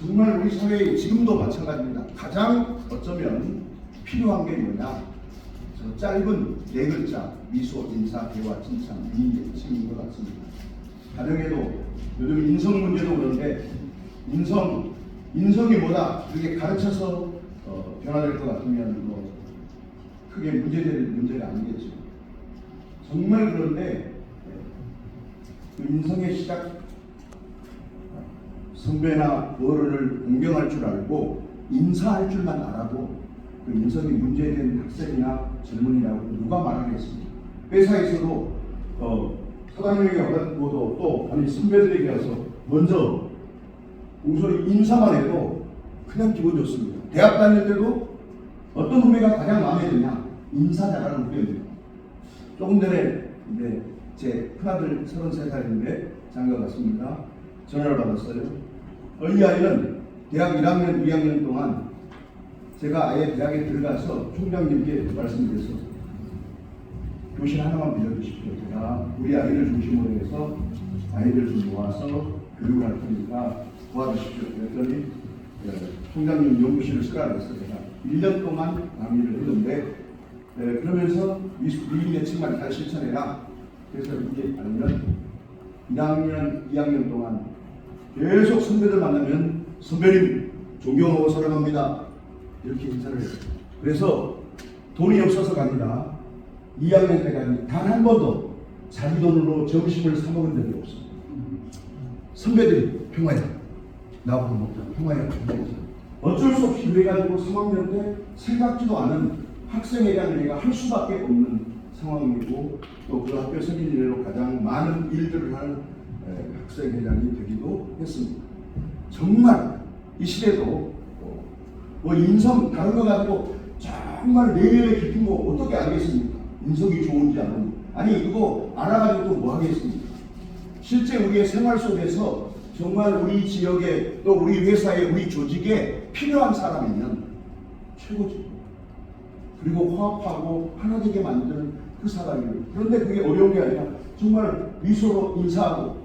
정말 우리 사회에 지금도 마찬가지입니다. 가장 어쩌면 필요한 게 뭐냐? 저 짧은 네 글자 미소, 인사, 대화, 칭찬, 미칭인 것 같습니다. 가정에도 요즘 인성 문제도 그런데 인성 인성이 뭐다 이렇게 가르쳐서 어, 변화될 것 같으면 뭐 크게 문제될 문제가 아니겠죠. 정말 그런데 그 인성의 시작 선배나 어른을 공경할 줄 알고 인사할 줄만 알아도 그 인성이 문제된 학생이나 젊은이라고 누가 말하겠습니까? 회사에서도 어, 사장님에게 와가지고도 또 아니 선배들에게 와서 먼저 공손히 인사만 해도 그냥 기분 좋습니다. 대학 다닐 때도 어떤 후배가 가장 마음에 드냐 인사 잘하는 후배입니다. 조금 전에 이제 제 큰아들 33살인데 장가 갔습니다. 전화를 받았어요. 어, 이 아이는 대학 1학년, 2학년 동안 제가 아예 대학에 들어가서 총장님께 말씀드려서 교실 하나만 빌려주십시오. 제가 우리 아이를 중심으로 해서 아이들 좀 모아서 교육을 할 테니까 도와주십시오. 그랬더니 예, 총장님 연구실을 쓰라 그랬어요. 제가 1년 동안 강의를 했는데 예, 그러면서 이이 예측만 잘 실천해라. 그래서 이게 아니면 1학년, 2학년 동안 계속 선배들 만나면 선배님 존경하고 사랑합니다. 이렇게 인사를 해요. 그래서 돈이 없어서 갑니다. 2학년 때까지 단 한 번도 자기 돈으로 점심을 사 먹은 적이 없어요. 선배들이 평화야. 나보고 먹자. 평화야. 어쩔 수 없이 그래가지고 3학년 때 생각지도 않은 학생회장을 내가 할 수밖에 없는 상황이고 또 그 학교 생긴 이래로 가장 많은 일들을 하는 에, 학생회장이 되기도 했습니다. 정말 이 시대도 어, 뭐 인성 다른 거 가지고 정말 내면의 깊은 거 어떻게 알겠습니까? 인성이 좋은지 안 좋은지 아니 이거 알아가지고 또 뭐 하겠습니까? 실제 우리의 생활 속에서 정말 우리 지역에 또 우리 회사에 우리 조직에 필요한 사람이면 최고죠. 그리고 화합하고 하나 되게 만드는 그 사람이에요. 그런데 그게 어려운 게 아니라 정말 미소로 인사하고